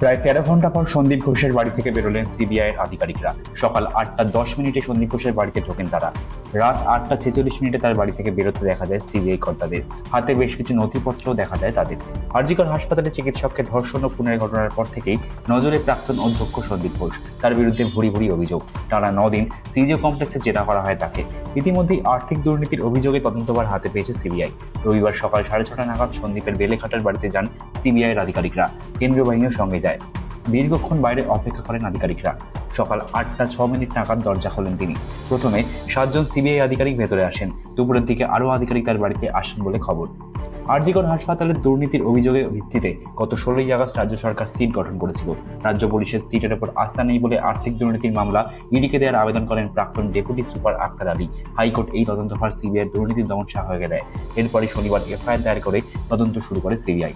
প্রায় তেরো ঘণ্টা পর সন্দীপ ঘোষের বাড়ি থেকে বেরোলেন সিবিআইয়ের আধিকারিকরা। সকাল আটটা দশ মিনিটে সন্দীপ ঘোষের বাড়িতে ঢোকেন তারা। রাত আটটা ছেচল্লিশ মিনিটে তার বাড়ি থেকে বেরোতে দেখা যায় সিবিআই কর্তাদের। হাতে বেশ কিছু নথিপত্রও দেখা যায় তাদের। আরজিকর হাসপাতালে চিকিৎসককে ধর্ষণ ও খুনের ঘটনার পর থেকেই নজরে প্রাক্তন অধ্যক্ষ সন্দীপ ঘোষ। তার বিরুদ্ধে ভুরি ভুরি অভিযোগ। টানা নদিন সিজিও কমপ্লেক্সে জেরা করা হয় তাকে। ইতিমধ্যেই আর্থিক দুর্নীতির অভিযোগে তদন্তভার হাতে পেয়েছে সিবিআই। রবিবার সকাল সাড়ে ছটা নাগাদ সন্দীপের বেলেঘাটার বাড়িতে যান সিবিআইয়ের আধিকারিকরা। কেন্দ্রীয় বাহিনীও সঙ্গে যায়। দীর্ঘক্ষণ বাইরে অপেক্ষা করেন আধিকারিকরা। সকাল আটটা ছ মিনিট নাগাদ দরজা খোলেন তিনি। প্রথমে সাতজন সিবিআই আধিকারিক ভেতরে আসেন। দুপুরের দিকে আরও আধিকারিক তার বাড়িতে আসেন বলে খবর। আরজিকর হাসপাতালের দুর্নীতির অভিযোগের ভিত্তিতে গত ষোলোই আগস্ট রাজ্য সরকার সিট গঠন করেছিল। রাজ্য পুলিশের সিটের ওপর আস্থা নেই বলে আর্থিক দুর্নীতির মামলা ইডিকে দেওয়ার আবেদন করেন প্রাক্তন deputy super Akhtar Ali. High court এই তদন্তভার সিবিআই দুর্নীতির দমন সহায়তা দেয়। এরপরে শনিবার এফআইআর দায়ের করে তদন্ত শুরু করে সিবিআই।